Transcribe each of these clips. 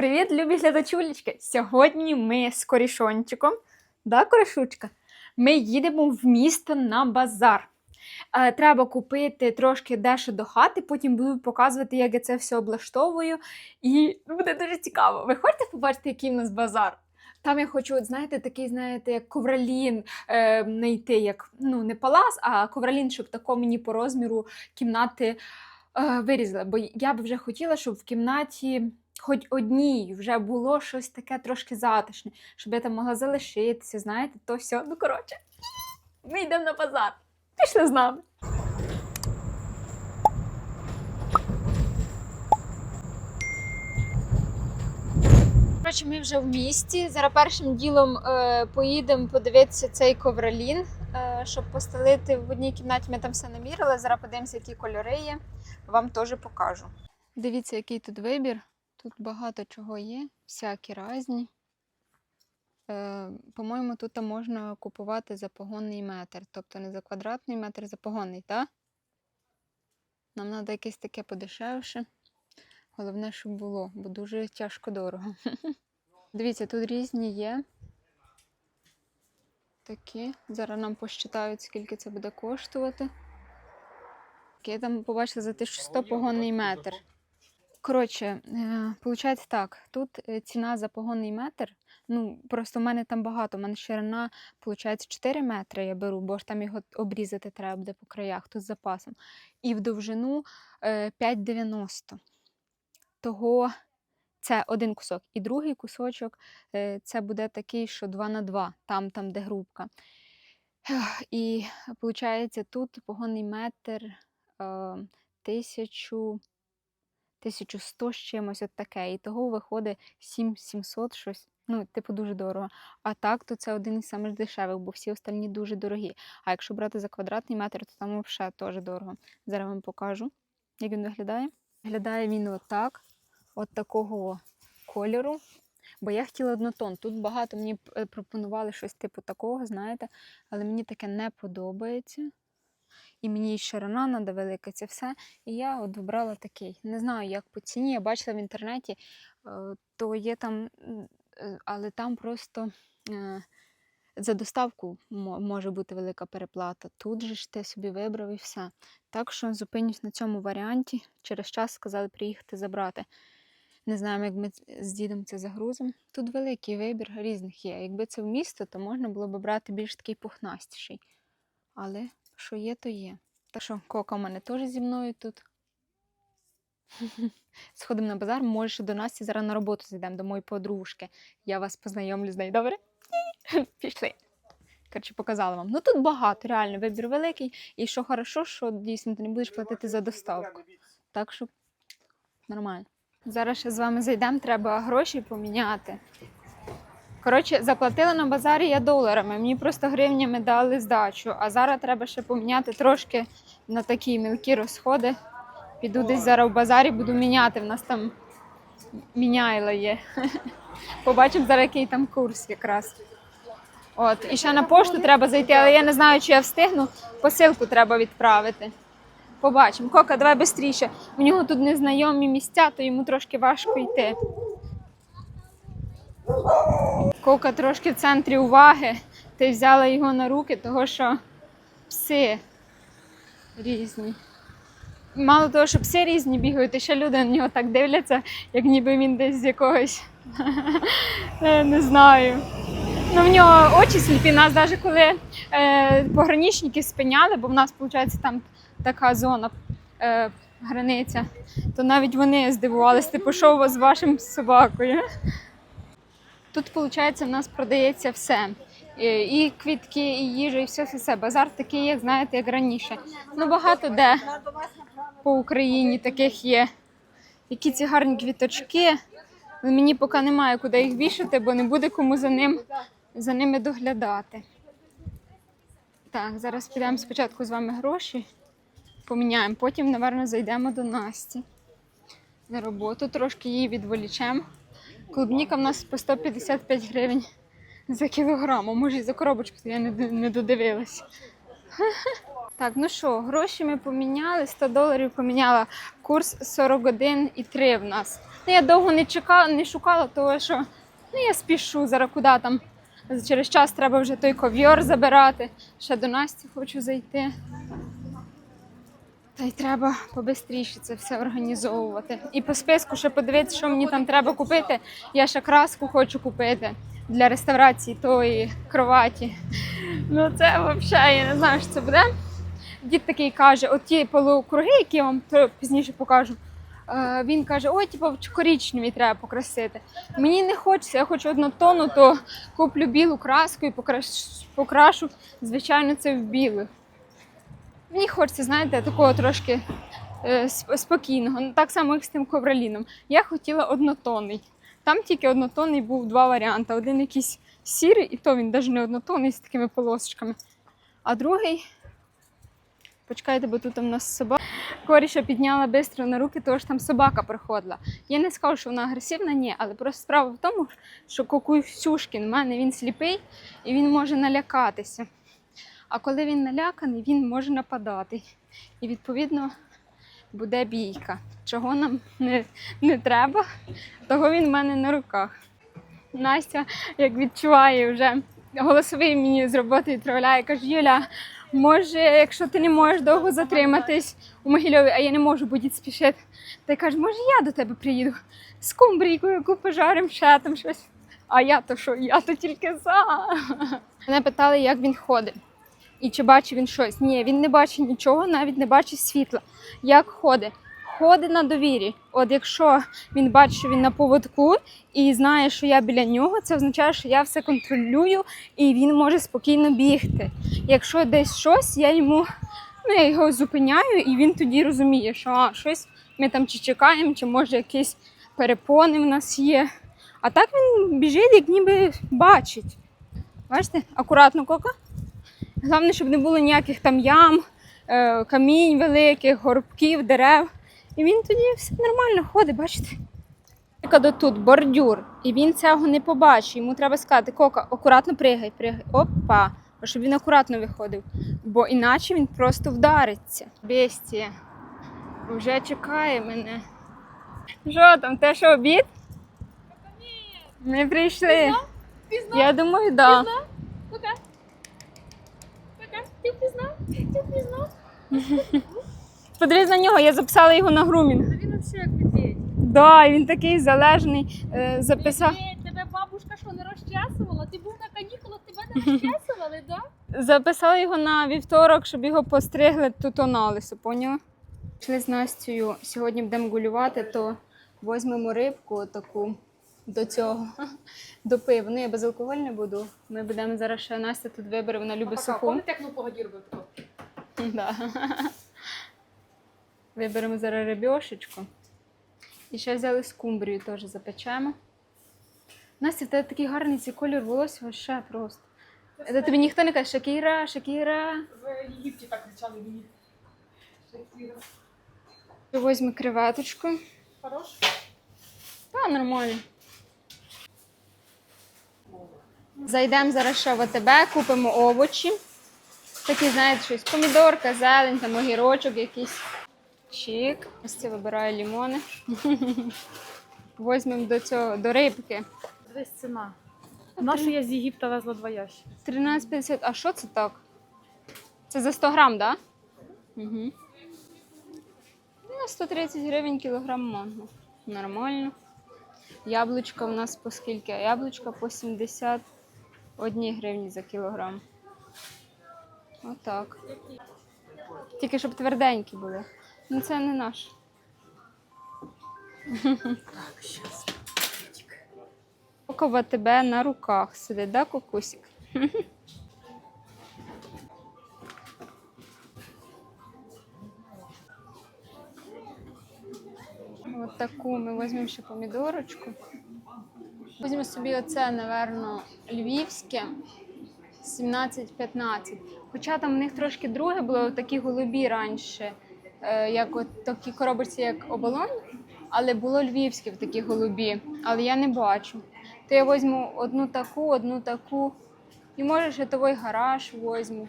Привіт, любі глядачулечки! Сьогодні ми з корішончиком, да, корішучка, ми їдемо в місто на базар. Е, треба купити трошки дещо до хати, потім буду показувати, як я це все облаштовую. І буде дуже цікаво. Ви хочете побачити, який в нас базар? Там я хочу, от, знаєте, такий, знаєте, як ковралін е, знайти, як ну не палас, а ковралін, щоб тако мені по розміру кімнати е, вирізали. Бо я б вже хотіла, щоб в кімнаті хоч одній вже було щось таке трошки затишне, щоб я там могла залишитися, знаєте, то все. Ну, коротше, ми йдемо на базар. Пішли з нами. Коротше, ми вже в місті. Зараз першим ділом е, поїдемо подивитися цей ковролін, е, щоб постелити в одній кімнаті. Ми там все намірили. Зараз подивимося, які кольори є. Вам теж покажу. Дивіться, який тут вибір. Тут багато чого є, всякі різні. Е, по-моєму, тут можна купувати за погонний метр. Тобто не за квадратний метр, за погонний, так? Нам треба якесь таке подешевше. Головне, щоб було, бо дуже тяжко дорого. Дивіться, тут різні є. Такі. Зараз нам посчитають, скільки це буде коштувати. Я там побачила за 1100 погонний метр. Коротше, виходить так, тут е, ціна за погонний метр. Ну, просто в мене там багато. У мене ширина, виходить, 4 метри я беру, бо ж там його обрізати треба буде по краях, тут з запасом. І в довжину е, 5,90. Того це один кусок. І другий кусочок е, це буде такий, що 2 на 2, там, там, де грубка. І виходить, тут погонний метр е, тисячу. 1100 з чимось от таке. І того виходить 7700 щось. Ну, типу, дуже дорого. А так, то це один із самих дешевих, бо всі остальні дуже дорогі. А якщо брати за квадратний метр, то там взагалі теж дорого. Зараз вам покажу, як він виглядає. Виглядає він отак, от такого кольору. Бо я хотіла однотон. Тут багато мені е, пропонували щось типу такого, знаєте, але мені таке не подобається. І мені ширина треба велика, це все. І я от вибрала такий. Не знаю, як по ціні. Я бачила в інтернеті, е, то є там, е, але там просто е, за доставку може бути велика переплата. Тут же ж ти собі вибрав і все. Так що зупинюсь на цьому варіанті. Через час сказали приїхати забрати. Не знаємо, як ми з дідом це загрузимо. Тут великий вибір різних є. Якби це в місто, то можна було б брати більш такий пухнастіший. Але що є, то є. Так що кока в мене теж зі мною тут. Сходимо на базар, може до Насті зараз на роботу зайдемо до моєї подружки. Я вас познайомлю з нею, добре? Пішли. Коротше, показала вам. Ну тут багато, реально, вибір великий. І що хорошо, що дійсно ти не будеш платити за доставку. Так що нормально. Зараз ще з вами зайдемо, треба гроші поміняти. Коротше, заплатила на базарі я доларами. Мені просто гривнями дали здачу. А зараз треба ще поміняти трошки на такі мілкі розходи. Піду десь зараз в базарі, буду міняти. В нас там міняйло є. Побачимо зараз, який там курс якраз. От, і ще на пошту треба зайти, але я не знаю, чи я встигну. Посилку треба відправити. Побачимо. Кока, давай швидше. У нього тут незнайомі місця, то йому трошки важко йти. Кока трошки в центрі уваги. Ти взяла його на руки, того що пси різні. Мало того, що пси різні бігають, і ще люди на нього так дивляться, як ніби він десь з якогось е, не знаю. Ну, в нього очі сліпі. Нас навіть коли е, пограничники спиняли, бо в нас, виходить, там така зона е, границя, то навіть вони здивувалися, типу, що з вашим собакою. Тут, виходить, в нас продається все. І- І квітки, і їжа, і все, все, все. Базар такий, як знаєте, як раніше. Ну, багато де по Україні таких є. Які ці гарні квіточки. Мені поки немає куди їх вішати, бо не буде кому за, ним, за ними доглядати. Так, зараз підемо спочатку з вами гроші, поміняємо, потім, напевно, зайдемо до Насті на роботу, трошки її відволічемо. Клубніка в нас по 155 гривень за кілограм, а може і за коробочку, я не, не додивилась. Так, ну що, гроші ми поміняли, 100 доларів поміняла. Курс 41,3 в нас. Ну, я довго не чекала, не шукала, того що ну, я спішу зараз куди там. Через час треба вже той ковьор забирати. Ще до Насті хочу зайти. Та й треба побистріше це все організовувати. І по списку ще подивитися, що мені там треба купити. Я ще краску хочу купити для реставрації тої кроваті. Ну це взагалі, я не знаю, що це буде. Дід такий каже: от ті полукруги, які я вам пізніше покажу. е, Він каже: ой, типу, в коричневі треба покрасити. Мені не хочеться, я хочу однотонну, то куплю білу краску і покраш- покрашу, звичайно, це в білих. Мені хочеться, знаєте, такого трошки е, спокійного. Ну, так само, як з тим ковроліном. Я хотіла однотонний. Там тільки однотонний був два варіанти. Один якийсь сірий, і то він навіть не однотонний з такими полосочками. А другий. Почекайте, бо тут у нас собака. Коріша підняла швидко на руки, тому що там собака приходила. Я не скажу, що вона агресивна, ні, але просто справа в тому, що Кокусюшкін, в мене він сліпий і він може налякатися. А коли він наляканий, він може нападати. І відповідно буде бійка. Чого нам не, не треба, того він в мене на руках. Настя, як відчуває вже голосовий мені з роботи відправляє, каже: Юля, може, якщо ти не можеш довго затриматись у Могильові, а я не можу будь спішити, ти каже, може я до тебе приїду з кумбрійкою, яку пожарим, ще там щось. А я то що? Я то тільки за. Мене питали, як він ходить. І чи бачить він щось? Ні, він не бачить нічого, навіть не бачить світла. Як ходить? Ходить на довірі. От якщо він бачить, що він на поводку і знає, що я біля нього, це означає, що я все контролюю і він може спокійно бігти. Якщо десь щось, я йому ну, я його зупиняю, і він тоді розуміє, що а, щось ми там чи чекаємо, чи може якісь перепони в нас є. А так він біжить, як ніби бачить. Бачите, акуратно кока. Головне, щоб не було ніяких там ям, е, камінь великих, горбків, дерев. І він тоді все нормально ходить, бачите? Наприклад, тут бордюр, і він цього не побачить. Йому треба сказати, кока, акуратно пригай, пригай. Опа, щоб він акуратно виходив. Бо іначе він просто вдариться. Бестія. Вже чекає мене. Що там, те що обід? Ми прийшли. Я думаю, так. Да. Пізнав? Ти пізнав? Подивись на нього, я записала його на грумінг. Він все як медведь. Да, він такий залежний. Е, записав, Медведь, тебе бабушка що не розчесувала? Ти був на канікулах, тебе не розчесували, да? записала його на вівторок, щоб його постригли тут аналізу, поняла? Пішли з Настю. Сьогодні будемо гулювати, то візьмемо рибку таку до цього, до пива. Ну, я безалкогольне буду. Ми будемо зараз ще Настя тут вибере, вона любить суху. як ну погоді робив? Да. Виберемо зараз рибьошечку. І ще взяли скумбрію теж запечемо. Настя, в тебе такий гарний цей колір волосся ще просто. Це тобі ніхто не каже Шакіра, Шакіра. В Єгипті так кричали мені. Шекспіра. Візьми креветочку. Хорош? Та нормально. Зайдемо зараз ще в АТБ, купимо овочі. Такі, знаєте, щось помідорка, зелень, там огірочок якийсь. Чик. Ось це вибираю лімони. Возьмемо до цього до рибки. Дивись ціна. Нашу я з Єгипта везла два ящики. 13,50. А що це так? Це за 100 грам, так? Да? Угу. Ну, 130 гривень кілограм манго. Нормально. Яблучка у нас по скільки? Яблучка по 71 гривні за кілограм. Отак. Тільки щоб тверденькі були. Ну це не наш. Так, щас. Окова тебе на руках сидить, да, кукусик? От ми візьмемо ще помідорочку. Візьмемо собі оце, напевно, львівське 17-15. Хоча там в них трошки друге було такі голубі раніше, е, як от такі коробочці, як оболонь, але було львівське в такі голубі, але я не бачу. То я візьму одну таку, одну таку. І може ще той гараж візьму.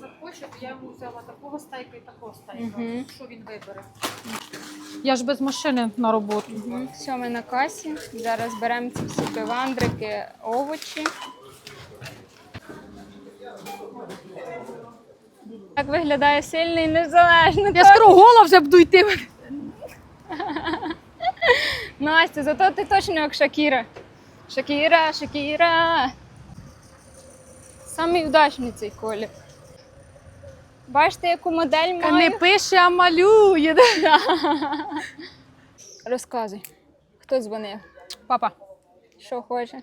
захоче, то я йому взяла такого стейка і такого стейка. Мгм. Що він вибере? Я ж без машини на роботу. Мгм. Все, ми на касі. Зараз беремо ці всі пивандрики, овочі. Так виглядає сильний і незалежний. Я скоро гола вже буду йти. Настя, зато ти точно як Шакіра. Шакіра, Шакіра. Самий удачний цей колір. Бачите, яку модель Не маю? пише, а малює. Розказуй. Хто дзвонив? Папа, Що хоче?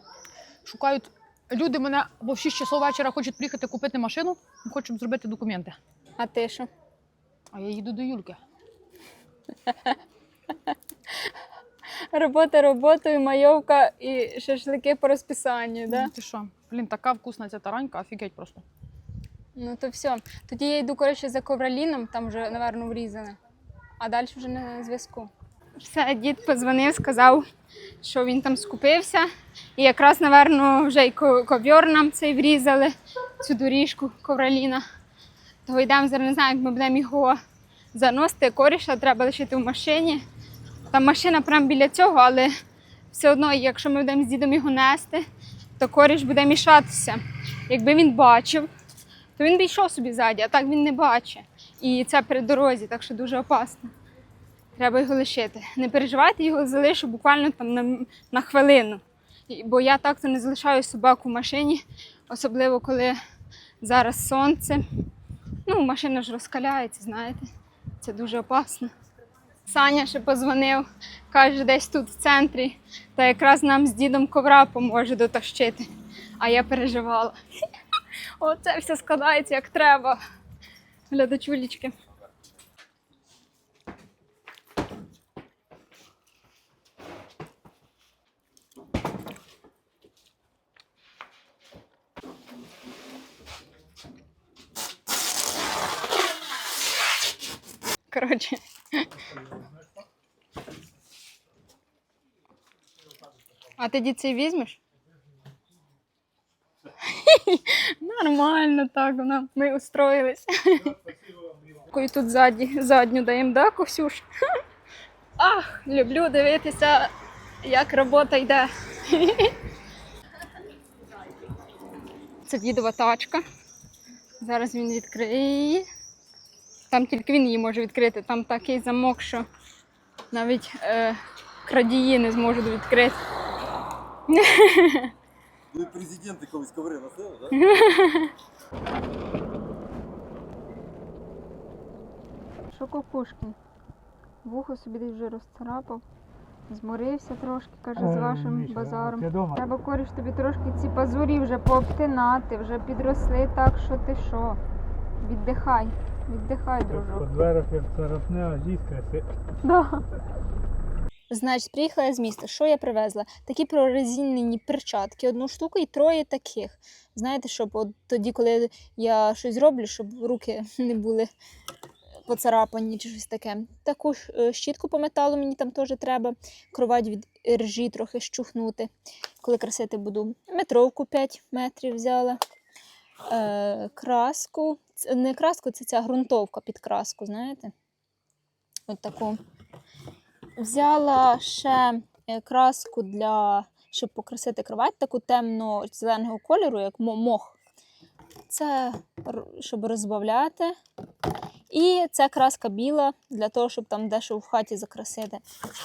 шукають люди мене, бо в 6 часов вечора хочуть приїхати купити машину, хочуть зробити документи. А ти що? А я їду до Юльки. Робота роботою, майовка і шашлики по розписанню, да? Ну, Ти що? Блін, така вкусна ця таранька, офігеть просто. Ну то все. Тоді я йду, коротше, за ковраліном, там вже, напевно, врізане. А далі вже на зв'язку. Все, дід подзвонив, сказав, що він там скупився. І якраз, напевно, вже й ко- ковьор нам цей врізали, цю доріжку ковраліна. То йдемо зараз, не знаю, як ми будемо його заносити. Коріша треба лишити в машині. Там машина прямо біля цього, але все одно, якщо ми будемо з дідом його нести, то коріш буде мішатися. Якби він бачив, то він би йшов собі ззаді, а так він не бачить. І це при дорозі, так що дуже опасно. Треба його лишити. Не переживайте, його залишу буквально там на, на хвилину. Бо я так-то не залишаю собаку в машині, особливо коли зараз сонце. Ну, машина ж розкаляється, знаєте. Це дуже опасно. Саня ще позвонив, каже, десь тут в центрі, та якраз нам з дідом ковра поможе дотащити. А я переживала. Оце все складається як треба. Глядачулечки. Коротше. А ти дід цей візьмеш? Нормально так, вона. ми устроїлись. І тут ззаді, задню даємо, да, Косюш? Ах, люблю дивитися, як робота йде. Це дідова тачка. Зараз він відкриє. Там тільки він її може відкрити. Там такий замок, що навіть е, крадії не зможуть відкрити. Ви президенти колись коври носили, так? Що кукушки? Вухо собі десь вже розцарапав, зморився трошки, каже, з вашим базаром. Треба коріш тобі трошки ці пазурі вже пообтинати, вже підросли так, що ти що. Віддихай, віддихай, дружок. Зараз як царапне, а зіскреси. Да. Значить, приїхала я з міста. Що я привезла? Такі прорезинені перчатки, одну штуку і троє таких. Знаєте, щоб от тоді, коли я щось роблю, щоб руки не були поцарапані чи щось таке. Таку ж е, щітку по металу мені там теж треба. Кровать від ржі трохи щухнути. Коли красити буду. Метровку 5 метрів взяла. Е, краску. Не краску, це ця ґрунтовка під краску, знаєте? От таку. Взяла ще е, краску для, щоб покрасити кровать, таку темно-зеленого кольору, як мох. Це щоб розбавляти. І це краска біла для того, щоб там дещо в хаті закрасити.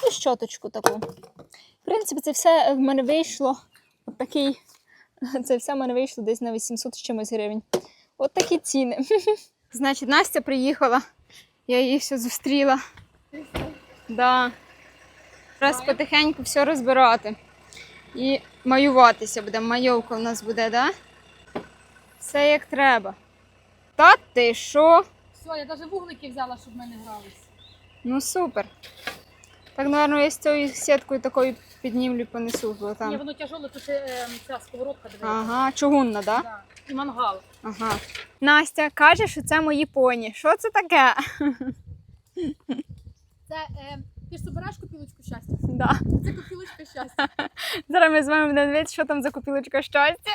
І щоточку таку. В принципі, це все в мене вийшло. От такий, це все в мене вийшло десь на 800 з чимось гривень. От такі ціни. Значить, Настя приїхала. Я її все зустріла. Да. Зараз потихеньку все розбирати. І маюватися буде. Майовка у нас буде, да? Все як треба. Та ти що? Все, я навіть вуглики взяла, щоб ми не грались. Ну супер. Так, напевно, я з цією сіткою такою піднімлю понесу, бо Ні, воно тяжело, тут е, ця сковородка дивиться. Ага, чугунна, да? Да. І мангал. Ага. Настя каже, що це мої поні. Що це таке? Це е, ти ж собираєш копілочку щастя? Да. Це копілочка щастя. Зараз ми з вами будемо дивитися, що там за копілочка щастя.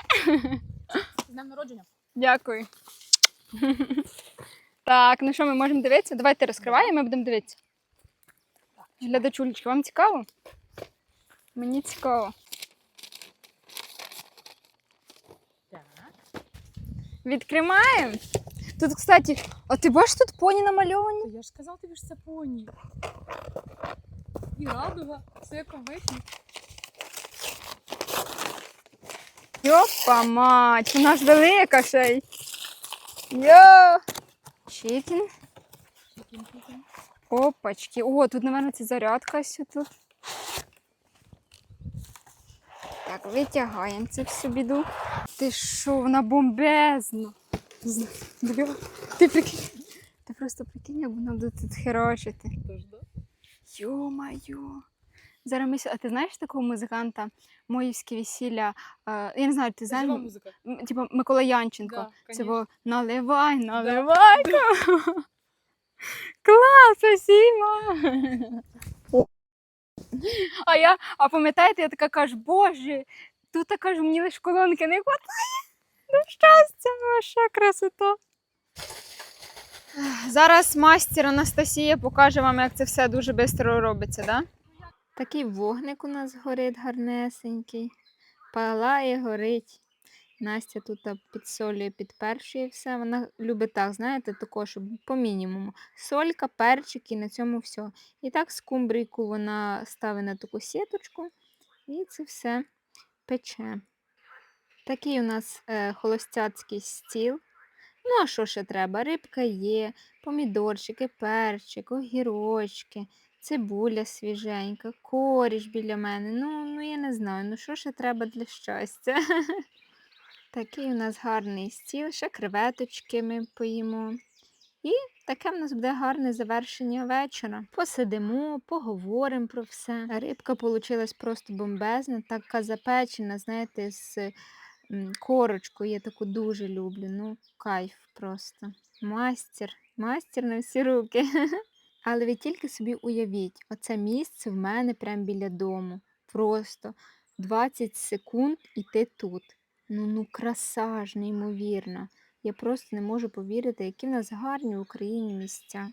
З днем народження. Дякую. Так, ну що, ми можемо дивитися? Давайте розкривай, і ми будемо дивитися. Глядачулечки, вам цікаво? Мені цікаво. Відкриваємо. Тут, кстати, а ти бачиш тут поні намальовані? Я ж сказав тобі що це поні. І радуга, все як обично. Йопа мать, вона ж велика ще й. Йо! Чікін. Опачки. О, тут, напевно, це зарядка тут. Так, витягаємо це всю біду. Ти що, вона бомбезна. Бля, Ти прикинь. Ти просто прикинь, як вона буде тут херочити. Йо-майо. Зараз ми... А ти знаєш такого музиканта Моївське весілля? Е, я не знаю, ти знаєш? Жива музика. М, Типа Микола Янченко. Да, Це конечно. було наливай, наливай. Клас, спасибо. А я, а пам'ятаєте, я така кажу, боже, тут така ж мені лише колонки не хватає. Ну, щастя, вообще красота. Зараз мастер Анастасія покаже вам, як це все дуже швидко робиться, да? Такий вогник у нас горить гарнесенький. Палає, горить. Настя тут підсолює, підпершує все. Вона любить так, знаєте, тако, щоб по мінімуму. Солька, перчик і на цьому все. І так скумбрійку вона ставить на таку сіточку і це все пече. Такий у нас е, холостяцький стіл. Ну, а що ще треба? Рибка є, помідорчики, перчик, огірочки, цибуля свіженька, коріш біля мене. Ну, ну я не знаю, ну що ще треба для щастя. Такий у нас гарний стіл, ще креветочки ми поїмо. І таке в нас буде гарне завершення вечора. Посидимо, поговоримо про все. Рибка вийшла просто бомбезна, така запечена, знаєте, з м, корочкою. Я таку дуже люблю. Ну, кайф просто. Мастер, мастер на всі руки. Але ви тільки собі уявіть, оце місце в мене прямо біля дому. Просто 20 секунд і ти тут. Ну, ну краса ж, неймовірна. Я просто не можу повірити, які в нас гарні в Україні місця.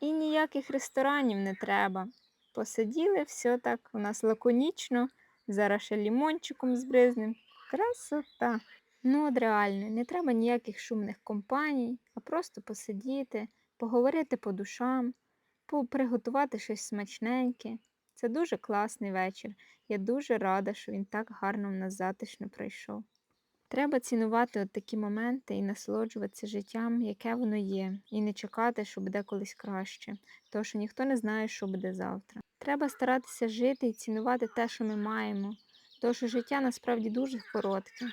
І ніяких ресторанів не треба. Посиділи, все так у нас лаконічно, зараз ще лімончиком збризнем. Красота. Ну, от реально, не треба ніяких шумних компаній, а просто посидіти, поговорити по душам, приготувати щось смачненьке. Це дуже класний вечір. Я дуже рада, що він так гарно в нас затишно пройшов. Треба цінувати от такі моменти і насолоджуватися життям, яке воно є, і не чекати, що буде колись краще, тому що ніхто не знає, що буде завтра. Треба старатися жити і цінувати те, що ми маємо, що життя насправді дуже коротке.